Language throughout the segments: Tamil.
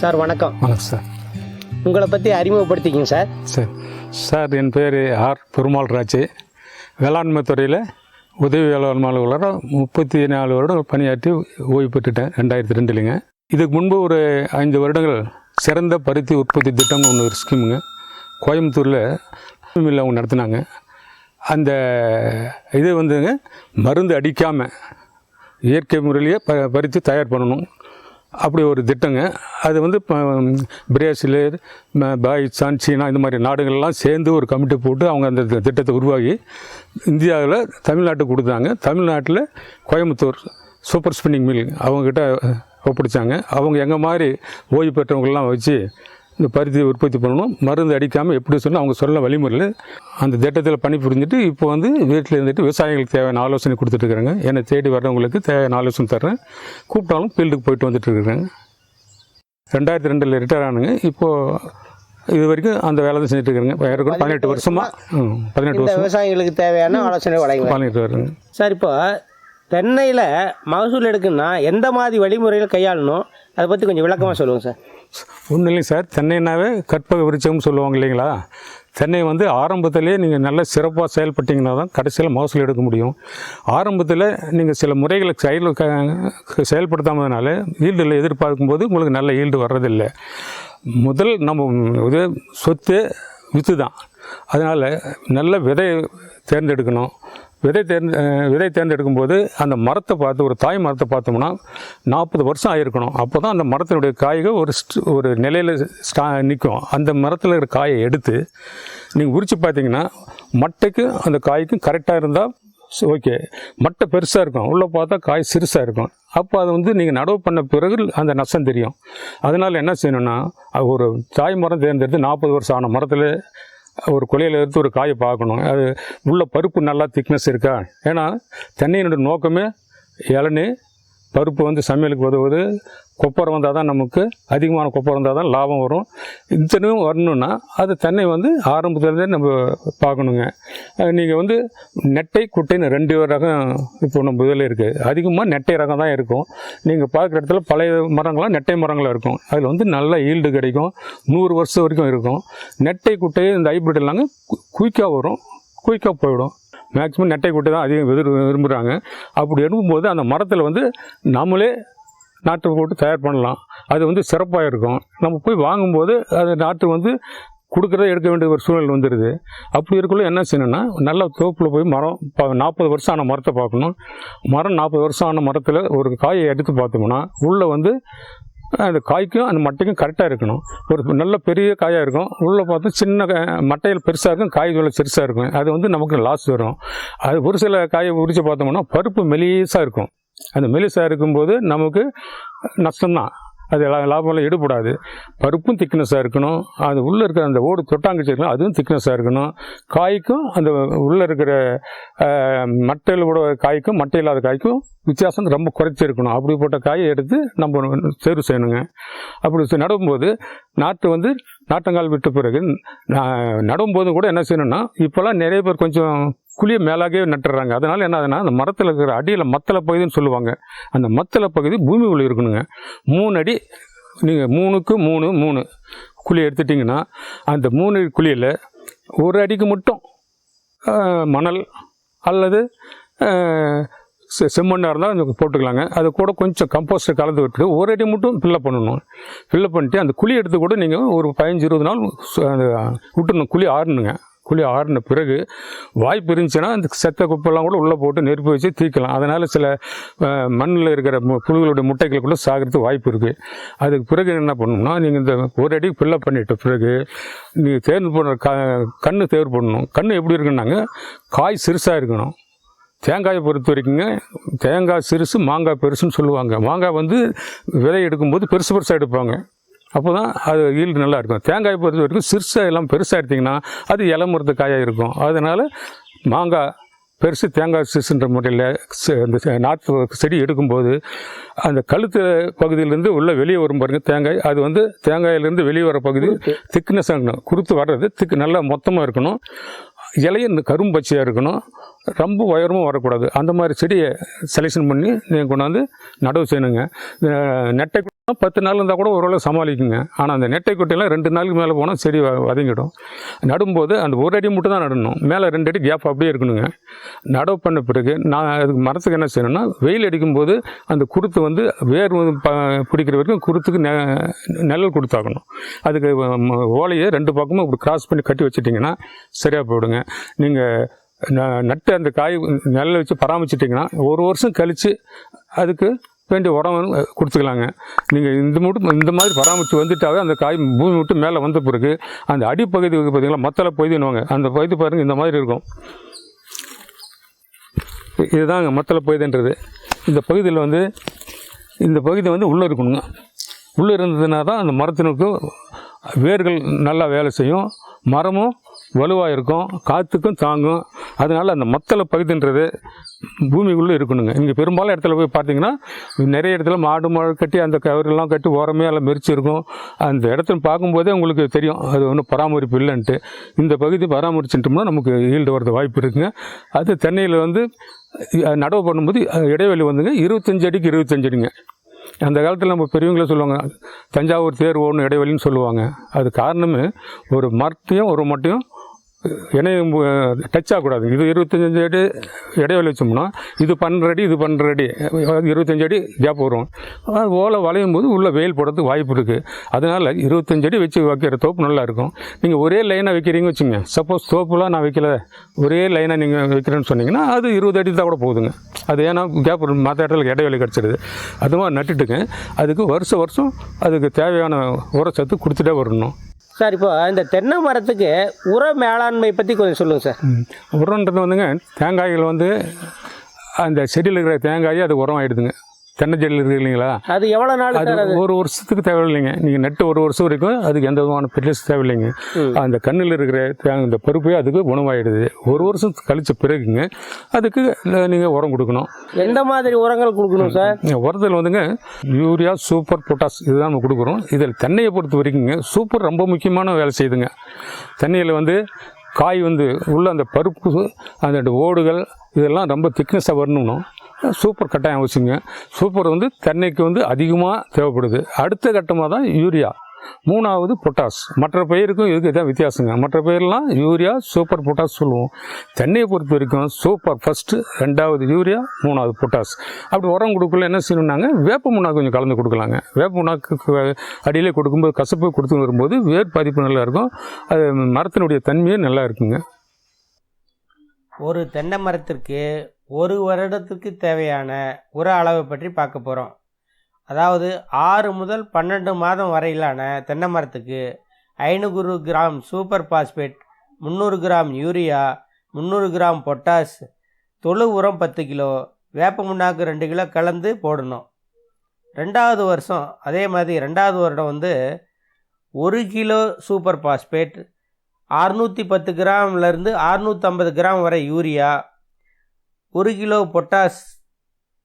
சார் வணக்கம். வணக்கம் சார். உங்களை பற்றி அறிமுகப்படுத்திக்கிங்க சார். சார். சார் என் பேர் ஆர். பெருமாள் ராஜ். வேளாண்மை துறையில் உதவி வேளாண்மை அலுவலராக முப்பத்தி நாலு வருடம் பணியாற்றி ஓய்வு பெற்றுட்டேன் ரெண்டாயிரத்தி ரெண்டுலைங்க. இதுக்கு முன்பு ஒரு ஐந்து வருடங்கள் சிறந்த பருத்தி உற்பத்தி திட்டம்னு ஒன்று ஒரு ஸ்கீமுங்க. கோயம்புத்தூரில் மில்ல அவங்க நடத்தினாங்க. அந்த இது வந்துங்க மருந்து அடிக்காமல் இயற்கை முறையிலேயே ப பறித்து தயார் பண்ணணும். அப்படி ஒரு திட்டங்க. அது வந்து இப்போ பிரேசில் பாகிஸ்தான் சீனா இந்த மாதிரி நாடுகள்லாம் சேர்ந்து ஒரு கமிட்டி போட்டு அவங்க அந்த திட்டத்தை உருவாகி இந்தியாவில் தமிழ்நாட்டுக்கு கொடுத்தாங்க. தமிழ்நாட்டில் கோயம்புத்தூர் சூப்பர் ஸ்பின்னிங் மில் அவங்கக்கிட்ட ஒப்படைச்சாங்க. அவங்க எங்கள் மாதிரி ஓய்வு பெற்றவங்களாம் வச்சு இந்த பருத்தி உற்பத்தி பண்ணணும். மருந்து அடிக்காமல் எப்படி சொன்னால் அவங்க சொல்ல வழிமுறையில் அந்த திட்டத்தில் பணி புரிஞ்சுட்டு இப்போ வந்து வீட்டில் இருந்துட்டு விவசாயிகளுக்கு தேவையான ஆலோசனை கொடுத்துட்ருக்குறாங்க என்னை தேடி வர்றவங்களுக்கு தேவையான ஆலோசனை தர்றேன். கூப்பிட்டாலும் ஃபீல்டுக்கு போயிட்டு வந்துட்டு இருக்கிறேங்க ரெண்டாயிரத்தி ரெண்டில் ரிட்டையர் ஆனுங்க இப்போது இது வரைக்கும் அந்த வேலை தான் செஞ்சுட்டு இருக்கிறேங்க ஏறக்குறைய பதினெட்டு வருஷமாக ம், பதினெட்டு வருஷம் விவசாயிகளுக்கு தேவையான ஆலோசனை வழங்குவேன் பண்ணிட்டு வர்றேங்க. சார் இப்போ தென்னையில் மகசூல் எடுக்குன்னா எந்த மாதிரி வழிமுறையில் கையாளணும்? அதை பற்றி கொஞ்சம் விளக்கமாக சொல்லுங்கள் சார். ஒன்றும் இல்லைங்க சார் தென்னைனாவே கற்பக விருட்சம்னு சொல்லுவாங்க இல்லைங்களா? தென்னை வந்து ஆரம்பத்திலேயே நீங்கள் நல்ல சிறப்பாக செயல்பட்டிங்கன்னா தான் கடைசியில் மகசூல் எடுக்க முடியும். ஆரம்பத்தில் நீங்கள் சில முறைகளை செயல் க- செயல்படுத்தாமதுனால ஈல்டில் எதிர்பார்க்கும்போது உங்களுக்கு நல்ல ஈல்டு வர்றதில்லை. முதல் நம்ம இது சொத்து வித்து தான் அதனால் நல்ல விதை தேர்ந்தெடுக்கணும். விதை தேர்ந்து விதை விதை தேர்ந்தெடுக்கும்போது அந்த மரத்தை பார்த்து ஒரு தாய் மரத்தை பார்த்தோம்னா நாற்பது வருஷம் ஆகிருக்கணும் அப்போ தான் அந்த மரத்தினுடைய காய்கள் ஒரு ஒரு நிலையில் ஸ்டா நிற்கும் அந்த மரத்தில் இருக்கிற காயை எடுத்து நீங்கள் உரித்து பார்த்தீங்கன்னா மட்டைக்கும் அந்த காய்க்கும் கரெக்டாக இருந்தால் ஓகே. மட்டை பெருசாக இருக்கும். உள்ளே பார்த்தா காய் சிறுசாக இருக்கும். அப்போ அது வந்து நீங்கள் நடவு பண்ண பிறகு அந்த நஷ்டம் தெரியும். அதனால் என்ன செய்யணும்னா ஒரு தாய் மரம் தேர்ந்தெடுத்து நாற்பது வருஷம் ஆன மரத்தில் ஒரு கொலையில் எடுத்து ஒரு காயை பார்க்கணும். அது உள்ள பருப்பு நல்லா திக்னஸ் இருக்கா? ஏன்னா தென்னையினுடைய நோக்கமே இளநீ பருப்பு வந்து சமையலுக்கு உதவுது. கொப்பரை வந்தால் தான் நமக்கு அதிகமான கொப்பரை வந்தால் தான் லாபம் வரும். இத்தனையும் வரணும்னா அது தென்னை வந்து ஆரம்பத்துலேருந்தே நம்ம பார்க்கணுங்க. நீங்கள் வந்து நெட்டை குட்டைன்னு ரெண்டு ரகம் இப்போ நம்ம இதில் இருக்குது அதிகமாக நெட்டை ரகம் தான் இருக்கும். நீங்கள் பார்க்குற இடத்துல பழைய மரங்களாம் நெட்டை மரங்களாக இருக்கும். அதில் வந்து நல்ல ஈல்டு கிடைக்கும். நூறு வருஷம் வரைக்கும் இருக்கும். நெட்டை குட்டை இந்த ஹைப்ரிட் எல்லாங்க குயிக்காக வரும். குயிக்காக போயிடும் மேக்ஸிமம் நெட்டை குட்டை தான் அதிகம் விரு விரும்புகிறாங்க அப்படி விரும்பும்போது அந்த மரத்தில் வந்து நம்மளே நாட்டு போட்டு தயார் பண்ணலாம். அது வந்து சிறப்பாக இருக்கும். நம்ம போய் வாங்கும்போது அது நாட்டு வந்து கொடுக்குறத எடுக்க வேண்டிய ஒரு சூழ்நிலை வந்துடுது அப்படி இருக்கக்குள்ள என்ன செய்யணும்னா நல்ல தோப்பில் போய் மரம் நாற்பது வருஷம் ஆன மரத்தை பார்க்கணும். மரம் நாற்பது வருஷம் ஆன மரத்தில் ஒரு காயை எடுத்து பார்த்தோம்னா உள்ளே வந்து அந்த காய்க்கும் அந்த மட்டைக்கும் கரெக்டாக இருக்கணும். ஒரு நல்ல பெரிய காயாக இருக்கும். உள்ளே பார்த்தா சின்ன மட்டையில் பெருசாக இருக்கும் காய் உள்ள சிறுசாக இருக்கும். அது வந்து நமக்கு லாஸ் வரும். அது ஒரு சில காயை உரித்து பார்த்தோம்னா பருப்பு மெலிசாக இருக்கும். அந்த மெலிசாக இருக்கும்போது நமக்கு நஷ்டம்தான். அது லா- லாபம்லாம் ஈடுபடாது. பருப்பும் திக்னஸாக இருக்கணும். அது உள்ளே இருக்கிற அந்த ஓடு தொட்டாங்குச்சி இருக்கலாம் அதுவும் திக்னஸாக இருக்கணும். காய்க்கும் அந்த உள்ளே இருக்கிற மட்டையில் கூட காய்க்கும் மட்டை இல்லாத காய்க்கும் வித்தியாசம் ரொம்ப குறைச்சிருக்கணும். அப்படிப்பட்ட காயை எடுத்து நம்ம தேர்வு செய்யணுங்க. அப்படி நடும்போது நாற்று வந்து நாட்டங்கால் விட்ட பிறகு நான் நடும்போது கூட என்ன செய்யணும்னா இப்போல்லாம் நிறைய பேர் கொஞ்சம் குழியை மேலாகவே நட்டுறாங்க. அதனால் என்ன ஆகுதுன்னா அந்த மரத்தில் இருக்கிற அடியில் மத்தள பகுதின்னு சொல்லுவாங்க. அந்த மத்தள பகுதி பூமி உள்ள இருக்கணுங்க. மூணு அடி நீங்கள் மூணுக்கு மூணு மூணு குழி எடுத்துட்டிங்கன்னா அந்த மூணு குழியில் ஒரு அடிக்கு மட்டும் மணல் அல்லது செ- செம்மண்ணாக இருந்தால் கொஞ்சம் போட்டுக்கலாங்க. அது கூட கொஞ்சம் கம்போஸ்ட் கலந்து விட்டு ஒரு அடி மட்டும் ஃபில்லப் பண்ணணும். ஃபில்லப் பண்ணிட்டு அந்த குழி எடுத்து கூட நீங்கள் ஒரு பதினஞ்சு இருபது நாள் அந்த விட்டுணும் குழி ஆறணுங்க. குழி ஆறின பிறகு வாய்ப்பு இருந்துச்சுன்னா அந்த செத்த குப்பெல்லாம் கூட உள்ளே போட்டு நெருப்பு வச்சு தீக்கலாம். அதனால் சில மண்ணில் இருக்கிற புழுகளுடைய முட்டைகள் கூட சாகிறதுக்கு வாய்ப்பு இருக்குது அதுக்கு பிறகு என்ன பண்ணணும்னா நீங்கள் இந்த ஒரு அடி ஃபில்லப் பண்ணிட்ட பிறகு நீங்கள் தேர்வு பண்ணுற க கண்ணு தேர்வு பண்ணணும். கண் எப்படி இருக்குன்னாங்க காய் சிறுசாக இருக்கணும். தேங்காயை பொறுத்த வரைக்குங்க தேங்காய் சிறுசு மாங்காய் பெருசுன்னு சொல்லுவாங்க. மாங்காய் வந்து விதை எடுக்கும்போது பெருசு பெருசாக எடுப்பாங்க. அப்போ தான் அது ஈல்டு நல்லா இருக்கும். தேங்காயை பொறுத்த வரைக்கும் சிறுசாக எல்லாம் பெருசாக எடுத்திங்கன்னா அது இலை மரத்து காயாக இருக்கும். அதனால் மாங்காய் பெருசு தேங்காய் சிறுசுன்ற முறையில் செ- நாற்று செடி எடுக்கும்போது அந்த கழுத்து பகுதியிலேருந்து உள்ளே வெளியே வரும் பாருங்க தேங்காய். அது வந்து தேங்காயிலேருந்து வெளியே வர பகுதி திக்னஸ் இருக்கணும். குருத்து வர்றது திக்கு நல்லா மொத்தமாக இருக்கணும். இலையும் இந்த கரும்பச்சையாக இருக்கணும். ரொம்ப உயரமும் வரக்கூடாது. அந்த மாதிரி செடியை செலெக்ஷன் பண்ணி நீங்கள் கொண்டாந்து நடவு செய்யணுங்க. நெட்டை பத்து நாள் இருந்தால் கூட ஓரளவு சமாளிக்குங்க. ஆனால் அந்த நெட்டை கொட்டையெல்லாம் ரெண்டு நாளுக்கு மேலே போனால் செடி வ- வதங்கிடும். நடும்போது அந்த ஒரு அடி மட்டும் தான் நடணும். மேலே ரெண்டு அடி கேப் அப்படியே இருக்கணுங்க. நடவு பண்ண பிறகு நான் அதுக்கு மரத்துக்கு என்ன செய்யணும்னா வெயில் அடிக்கும்போது அந்த குருத்து வந்து வேர் பிடிக்கிற வரைக்கும் குருத்துக்கு நெ நிழல் கொடுத்தாகணும். அதுக்கு ஓலையை ரெண்டு பக்கமும் இப்படி கிராஸ் பண்ணி கட்டி வச்சிட்டிங்கன்னா சரியாக போயிடுங்க. நீங்கள் நட்டு அந்த காய் நெல்லை வச்சு பராமரிச்சிட்டிங்கன்னா ஒரு வருஷம் கழித்து அதுக்கு வேண்டிய உரம் கொடுத்துக்கலாங்க. நீங்கள் இந்த மட்டும் இந்த மாதிரி பராமரித்து வந்துட்டாவே அந்த காய் பூமி விட்டு மேலே வந்த பிறகு அந்த அடிப்பகுதி பார்த்திங்களா பார்த்தீங்களா மத்தள பகுதின்னுவாங்க. அந்த பகுதி பாருங்கள் இந்த மாதிரி இருக்கும். இதுதாங்க மத்தள பகுதின்றது. இந்த பகுதியில் வந்து இந்த பகுதி வந்து உள்ளே இருக்கணுங்க. உள்ளே இருந்ததுனா தான் அந்த மரத்தினுக்கு வேர்கள் நல்லா வேலை செய்யும். மரமும் வலுவாக இருக்கும் காற்றுக்கும் தாங்கும். அதனால் அந்த மத்தள பகுதின்றது பூமிக்குள்ளே இருக்கணுங்க. இங்கே பெரும்பாலும் இடத்துல போய் பார்த்தீங்கன்னா நிறைய இடத்துல மாடு மாடு கட்டி அந்த கவரெல்லாம் கட்டி ஓரமே எல்லாம் மெரிச்சு இருக்கும் அந்த இடத்துல பார்க்கும்போதே உங்களுக்கு தெரியும். அது ஒன்றும் பராமரிப்பு இல்லைன்ட்டு. இந்த பகுதி பராமரிச்சுட்டோம்னா நமக்கு ஈல்டு வரது வாய்ப்பு இருக்குங்க. அது தென்னையில் வந்து நடவு பண்ணும்போது இடைவெளி வந்துங்க. இருபத்தஞ்சு அடிக்கு இருபத்தஞ்சு அடிங்க. அந்த காலத்தில் நம்ம பெரியவங்களே சொல்லுவாங்க தஞ்சாவூர் தேர் ஓடணும் இடைவெளின்னு சொல்லுவாங்க. அது காரணமே ஒரு மரத்தையும் ஒரு மட்டையும் இணையம் டச் ஆகக்கூடாது. இது இருபத்தஞ்சி அடி இடைவெளி வச்சோம்னா இது பன்னெண்டு அடி இது பன்னெண்டு அடி. இருபத்தஞ்சி அடி கேப் வரும். அது ஓலை வளையும் போது உள்ளே வெயில் போடுறதுக்கு வாய்ப்பு இருக்குது அதனால் இருபத்தஞ்சி அடி வச்சு வைக்கிற தோப்பு நல்லாயிருக்கும் நீங்கள் ஒரே லைனாக வைக்கிறீங்க வச்சுங்க சப்போஸ் தோப்புலாம் நான் வைக்கல. ஒரே லைனாக நீங்கள் வைக்கிறேன்னு சொன்னீங்கன்னா அது இருபது அடி தான் கூட போகுதுங்க. அது ஏன்னா கேப் மற்ற இடத்துல இடைவெளி கிடச்சிடுது அது மாதிரி நட்டுட்டுங்க. அதுக்கு வருஷம் வருஷம் அதுக்கு தேவையான உரச்சத்து கொடுத்துட்டே வரணும். சார் இப்போ இந்த தென்னை மரத்துக்கு உர மேலாண்மை பற்றி கொஞ்சம் சொல்லுங்கள் சார். உரன்றது வந்துங்க தேங்காய்கள் வந்து அந்த செடியில் இருக்கிற தேங்காய் அது உரம் ஆகிடுதுங்க தென்னை செடியில் இருக்கு இல்லைங்களா? அது எவ்வளோ நாள் அது ஒரு வருஷத்துக்கு தேவையில்லைங்க. நீங்கள் நட்டு ஒரு வருஷம் வரைக்கும் அதுக்கு எந்த விதமான பெரிய தேவையில்லைங்க. அந்த கண்ணில் இருக்கிற தே- இந்த பருப்பே அதுக்கு உணவாயிடுது ஒரு வருஷம் கழிச்ச பிறகுங்க அதுக்கு நீங்கள் உரம் கொடுக்கணும். எந்த மாதிரி உரங்கள் கொடுக்கணும் சார்? உரத்தில் வந்துங்க யூரியா சூப்பர் பொட்டாஸ் இதுதான் நம்ம கொடுக்குறோம். இதில் தென்னையை பொறுத்த வரைக்குங்க சூப்பர் ரொம்ப முக்கியமான வேலை செய்யுதுங்க. தென்னையில் வந்து காய் வந்து உள்ள அந்த பருப்பு அந்த ஓடுகள் இதெல்லாம் ரொம்ப திக்னஸாக வரணும்னா சூப்பர் கட்டாயம் அவசியங்க. சூப்பர் வந்து தென்னைக்கு வந்து அதிகமாக தேவைப்படுது. அடுத்த கட்டமாக தான் யூரியா மூணாவது பொட்டாஸ் மற்ற பயிருக்கும் இதுக்கு இதான் வித்தியாசங்க. மற்ற பயிரெலாம் யூரியா சூப்பர் பொட்டாஸ் சொல்லுவோம். தென்னையை பொறுத்த வரைக்கும் சூப்பர் ஃபஸ்ட்டு ரெண்டாவது யூரியா மூணாவது பொட்டாஸ் அப்படி உரம் கொடுக்கல என்ன செய்யணும்னாங்க? வேப்ப முன்னாக்கு கொஞ்சம் கலந்து கொடுக்கலாங்க. வேப்ப முன்னாக்கு அடியிலே கொடுக்கும்போது கசப்பு கொடுத்து வரும்போது வேர் பாதிப்பு நல்லா இருக்கும். அது மரத்தினுடைய தன்மையே நல்லா இருக்குங்க. ஒரு தென்னை மரத்திற்கு ஒரு வருடத்துக்கு தேவையான உர அளவை பற்றி பார்க்க போகிறோம் அதாவது ஆறு முதல் பன்னெண்டு மாதம் வரையிலான தென்னை மரத்துக்கு ஐநூறு கிராம் சூப்பர் பாஸ்பேட் முந்நூறு கிராம் யூரியா முந்நூறு கிராம் பொட்டாஸ் தொழு உரம் பத்து கிலோ வேப்ப முன்னாக்கு ரெண்டு கிலோ கலந்து போடணும். ரெண்டாவது வருஷம் அதே மாதிரி ரெண்டாவது வருடம் வந்து ஒரு கிலோ சூப்பர் பாஸ்பேட் அறுநூற்றி பத்து கிராம்லேருந்து அறுநூற்றம்பது கிராம் வரை யூரியா ஒரு கிலோ பொட்டாஸ்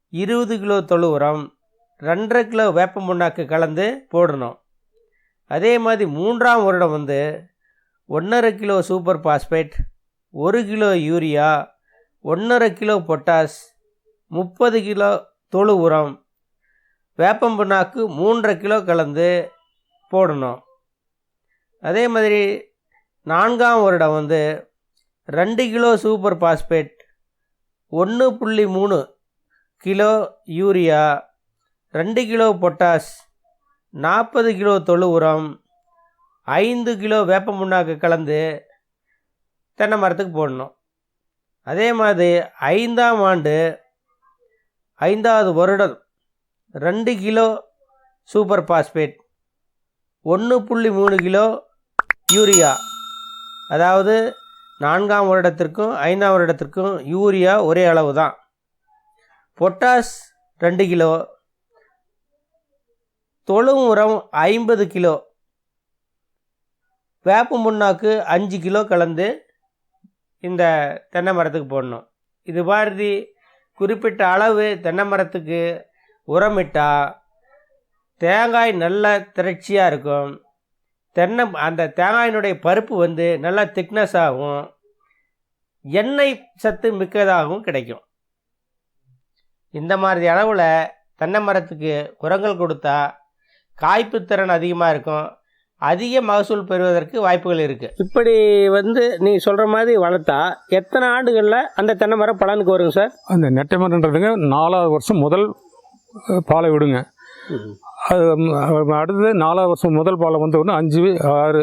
இருபது கிலோ தொழு உரம் ரெண்டரை கிலோ வேப்ப முன்னாக்கு கலந்து போடணும். அதே மாதிரி மூன்றாம் வருடம் வந்து ஒன்றரை கிலோ சூப்பர் பாஸ்பேட் ஒரு கிலோ யூரியா ஒன்றரை கிலோ பொட்டாஸ் முப்பது கிலோ தொழு உரம் வேப்பம் புண்ணாக்கு மூன்றரை கிலோ கலந்து போடணும். அதே மாதிரி நான்காம் வருடம் வந்து ரெண்டு கிலோ சூப்பர் பாஸ்பேட் ஒன்று புள்ளி மூணு கிலோ யூரியா ரெண்டு கிலோ பொட்டாஸ் நாற்பது கிலோ தொழு உரம் ஐந்து கிலோ வேப்ப முன்னாக்கு கலந்து தென்னை மரத்துக்கு போடணும். அதே மாதிரி ஐந்தாம் ஆண்டு ஐந்தாவது வருடம் ரெண்டு கிலோ சூப்பர் பாஸ்பேட் ஒன்று புள்ளி மூணு கிலோ யூரியா. அதாவது நான்காம் வருடத்திற்கும் ஐந்தாம் வருடத்திற்கும் யூரியா ஒரே அளவு தான் பொட்டாஸ் ரெண்டு கிலோ தொழு உரம் ஐம்பது கிலோ வேப்ப முன்னாக்கு அஞ்சு கிலோ கலந்து இந்த தென்னை மரத்துக்கு போடணும். இது மாதிரி குறிப்பிட்ட அளவு தென்னை மரத்துக்கு உரமிட்டால் தேங்காய் நல்ல திரட்சியாக இருக்கும். தென்னை அந்த தேங்காயினுடைய பருப்பு வந்து நல்லா திக்னஸ் ஆகும். எண்ணெய் சத்து மிக்கதாகவும் கிடைக்கும். இந்த மாதிரி அளவில் தென்னை மரத்துக்கு உரங்கள் கொடுத்தா காய்ப்பு திறன் அதிகமாக இருக்கும். அதிக மகசூல் பெறுவதற்கு வாய்ப்புகள் இருக்குது இப்படி வந்து நீ சொல்கிற மாதிரி வளர்த்தா எத்தனை ஆண்டுகளில் அந்த தென்னை மரம் பலனுக்கு வருங்க சார்? அந்த நெட்டை மரன்றதுங்க நாலாவது வருஷம் முதல் பாலை விடுங்க. அடுத்தது நாலாவது வருஷம் முதல் பாலை வந்து அஞ்சு ஆறு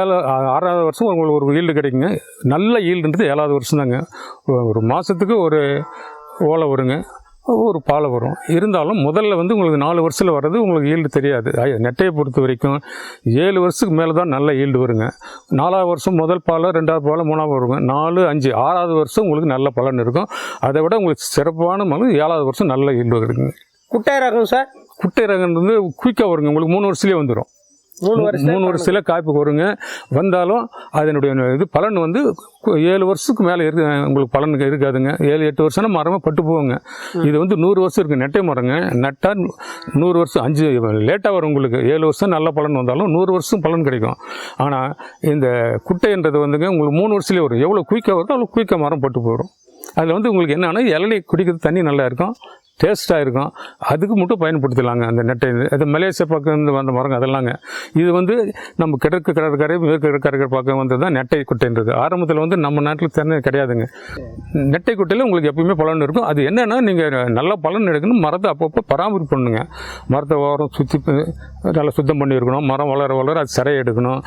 ஏழு ஆறாவது வருஷம் உங்களுக்கு ஒரு ஈல்டு கிடைக்குங்க. நல்ல ஈல்டுன்றது ஏழாவது வருஷம் தாங்க. ஒரு மாதத்துக்கு ஒரு ஓலை வருங்க. ஒரு பாலை வரும். இருந்தாலும் முதல்ல வந்து உங்களுக்கு நாலு வருஷத்தில் வர்றது உங்களுக்கு ஈல்டு தெரியாது. நெட்டையை பொறுத்த வரைக்கும் ஏழு வருஷத்துக்கு மேலே தான் நல்ல ஈல்டு வருங்க. நாலாவது வருஷம் முதல் பாலை ரெண்டாவது பாலம் மூணாவது வருங்க. நாலு அஞ்சு ஆறாவது வருஷம் உங்களுக்கு நல்ல பலன் இருக்கும். அதை விட உங்களுக்கு சிறப்பான மனு ஏழாவது வருஷம் நல்ல ஈல்டு வருதுங்க. குட்டை ரகம் சார்? குட்டை ரகம் வந்து குயிக்காக வருங்க. உங்களுக்கு மூணு வருஷத்துலேயே வந்துடும் மூணு வருஷம் மூணு வருஷத்தில் காய்ப்பு வருங்க. வந்தாலும் அதனுடைய இது பலன் வந்து ஏழு வருஷத்துக்கு மேலே இருக்கு. உங்களுக்கு பலன் இருக்காதுங்க. ஏழு எட்டு வருஷம்னா மரமாக பட்டு போகுங்க. இது வந்து நூறு வருஷம் இருக்குது நெட்டை மரங்க. நட்டால் நூறு வருஷம் அஞ்சு லேட்டாக வரும் உங்களுக்கு. ஏழு வருஷம் நல்ல பலன் வந்தாலும் நூறு வருஷம் பலன் கிடைக்கும். ஆனால் இந்த குட்டைன்றது வந்துங்க உங்களுக்கு மூணு வருஷத்துலேயே வரும். எவ்வளோ குயிக்காக வருதோ அவ்வளோ குயிக்காக மரம் பட்டு போயிடும் அதில் வந்து உங்களுக்கு என்னன்னா இளநீ குடிக்கிறது தண்ணி நல்லா இருக்கும். டேஸ்ட்டாக இருக்கும். அதுக்கு மட்டும் பயன்படுத்தலாங்க அந்த நெட்டை அது மலேசியா பக்கம் வந்த மரங்க அதெல்லாங்க. இது வந்து நம்ம கிழக்கு கடற்கரை மேற்கு கடற்கரை பக்கம் வந்தது தான் நெட்டை குட்டைன்றது. ஆரம்பத்தில் வந்து நம்ம நாட்டில் தென்னை கிடையாதுங்க. நெட்டை குட்டையில் உங்களுக்கு எப்பயுமே பலன் இருக்கும். அது என்னென்னா நீங்கள் நல்ல பலன் எடுக்கணும். மரத்தை அப்பப்போ பராமரிப்பு பண்ணுங்க. மரத்தை ஓரம் சுற்றி நல்லா சுத்தம் பண்ணி இருக்கணும் மரம் வளர வளர அது சிறையை எடுக்கணும்.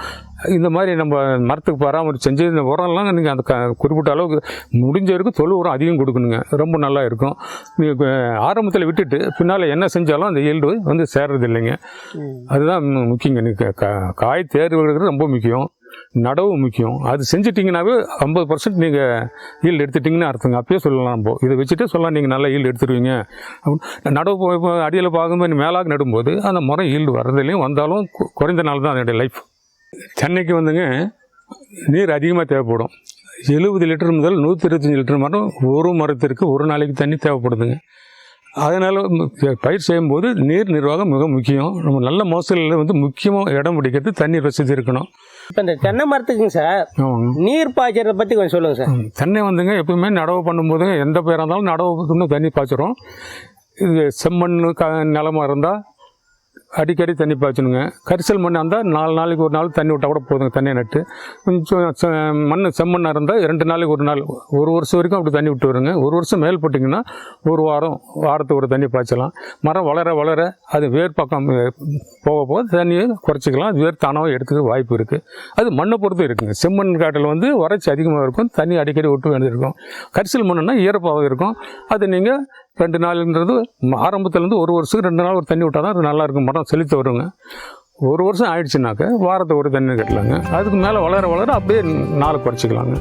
இந்த மாதிரி நம்ம மரத்துக்கு பராமரிப்பு செஞ்சு இந்த உரம்லாம் நீங்கள் அந்த க குறிப்பிட்ட அளவுக்கு முடிஞ்ச வரைக்கும் தொழு உரம் அதிகம் கொடுக்கணுங்க. ரொம்ப நல்லா இருக்கும். நீங்கள் ஆரம்பத்தில் விட்டுட்டு பின்னால் என்ன செஞ்சாலும் அந்த ஈல்டு வந்து சேர்றது இல்லைங்க அதுதான் முக்கியங்க. நீங்கள் கா- காய் தேர்வு எடுக்கிறது ரொம்ப முக்கியம். நடவு முக்கியம். அது செஞ்சிட்டிங்கனாவே ஐம்பது பர்சன்ட் நீங்கள் ஈல்டு எடுத்துட்டிங்கன்னு அர்த்தங்க. அப்பயே சொல்லலாம் நம்ம. இதை வச்சுட்டு சொல்லலாம் நீங்கள் நல்லா ஈல்டு எடுத்துருவீங்க. அப்படின்னு நடவு போய் அடியில் பார்க்கும்போது மேலாக நடும்போது அந்த மரம் ஈல்டு வர்றதுலையும் வந்தாலும் குறைந்த நாள் தான் அதனுடைய லைஃப் சென்னைக்கு வந்துங்க நீர் அதிகமாக தேவைப்படும். எழுபது லிட்டர் முதல் நூற்றி இருபத்தஞ்சி லிட்டர் மரம் ஒரு மரத்திற்கு ஒரு நாளைக்கு தண்ணி தேவைப்படுதுங்க. அதனால் பயிர் செய்யும்போது நீர் நிர்வாகம் மிக முக்கியம். நம்ம நல்ல மோசலில் வந்து முக்கியமாக இடம் பிடிக்கிறது தண்ணீர் வசதி இருக்கணும். இப்போ இந்த தென்னை மரத்துக்குங்க சார். நீர் பாய்ச்சறதை பற்றி கொஞ்சம் சொல்லுங்கள் சார் தென்னை வந்துங்க எப்பவுமே நடவு பண்ணும்போது எந்த பயிராக இருந்தாலும் நடவு தண்ணி பாய்ச்சிரும் இது செம்மண் க நிலமா இருந்தால் அடிக்கடி தண்ணி பாய்ச்சணுங்க. கரிசல் மண்ணாக இருந்தால் நாலு நாளைக்கு ஒரு நாள் தண்ணி விட்டால் கூட போதுங்க தண்ணியை நட்டு. கொஞ்சம் செ- மண் செம்மண்ணாக இருந்தால் ரெண்டு நாளைக்கு ஒரு நாள் ஒரு வருஷம் வரைக்கும் அப்படி தண்ணி விட்டு வருங்க. ஒரு வருஷம் மேல் போட்டிங்கன்னா ஒரு வாரம் வாரத்துக்கு ஒரு தண்ணி பாய்ச்சலாம். மரம் வளர வளர அது வேர் பக்கம் போக போக தண்ணியை குறைச்சிக்கலாம். அது வேர் தானாக எடுத்துக்க வாய்ப்பு இருக்குது அது மண்ணை பொறுத்து இருக்குங்க. செம்மண் காட்டில் வந்து வறட்சி அதிகமாக இருக்கும். தண்ணி அடிக்கடி விட்டு வேண்டியிருக்கும். கரிசல் மண்ணுன்னா ஈரப்பாக இருக்கும். அது நீங்கள் ரெண்டு நாளுன்றது ஆரம்பத்துலேருந்து ஒரு வருஷத்துக்கு ரெண்டு நாள் ஒரு தண்ணி விட்டால் தான் அது நல்லா இருக்கும் மரம் செழித்து வருங்க. ஒரு வருஷம் ஆயிடுச்சுனாக்க வாரத்தை ஒரு தண்ணி கட்டலாங்க. அதுக்கு மேலே வளர வளர அப்படியே நாள் குறைச்சிக்கலாங்க.